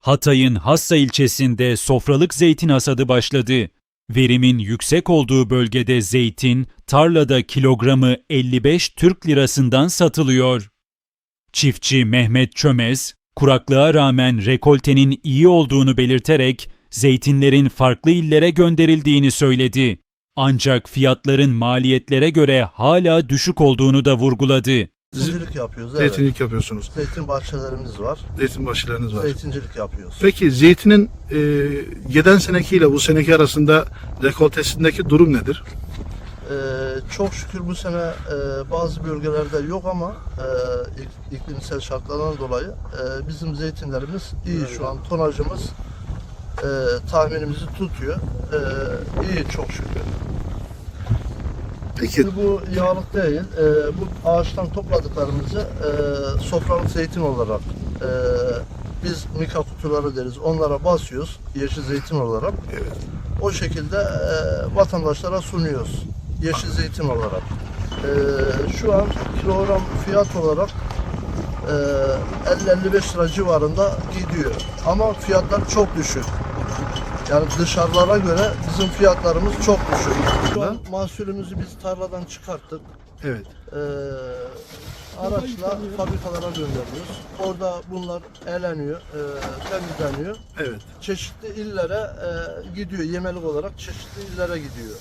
Hatay'ın Hassa ilçesinde sofralık zeytin hasadı başladı. Verimin yüksek olduğu bölgede zeytin tarlada kilogramı 55 Türk lirasından satılıyor. Çiftçi Mehmet Çömez, kuraklığa rağmen rekoltenin iyi olduğunu belirterek zeytinlerin farklı illere gönderildiğini söyledi. Ancak fiyatların maliyetlere göre hala düşük olduğunu da vurguladı. Zeytincilik yapıyoruz. Evet. Zeytinlik yapıyorsunuz. Zeytin bahçelerimiz var. Zeytin başlarınız var. Zeytincilik yapıyoruz. Peki zeytinin e, geçen senekiyle bu seneki arasında rekoltesindeki durum nedir? Ee, çok şükür bu sene e, bazı bölgelerde yok ama e, ik- iklimsel şartlardan dolayı e, bizim zeytinlerimiz iyi şu an tonajımız e, tahminimizi tutuyor. E, iyi çok şükür. Peki Şimdi bu yağlık değil. e, bu ağaçtan topladıklarımızı e, sofralık zeytin olarak e, biz mika kutuları deriz. Onlara basıyoruz yeşil zeytin olarak. Evet. O şekilde e, vatandaşlara sunuyoruz. Yeşil zeytin olarak. E, şu an kilogram fiyat olarak e, 50-55 lira civarında gidiyor. Ama fiyatlar çok düşük. Yani dışarılara göre bizim fiyatlarımız çok düşük. Şu an mahsulümüzü biz tarladan çıkarttık. evet. Ee, araçla fabrikalara gönderiyoruz. Orada bunlar eleniyor, e, temizleniyor. Evet. Çeşitli illere e, gidiyor, yemelik olarak çeşitli illere gidiyor.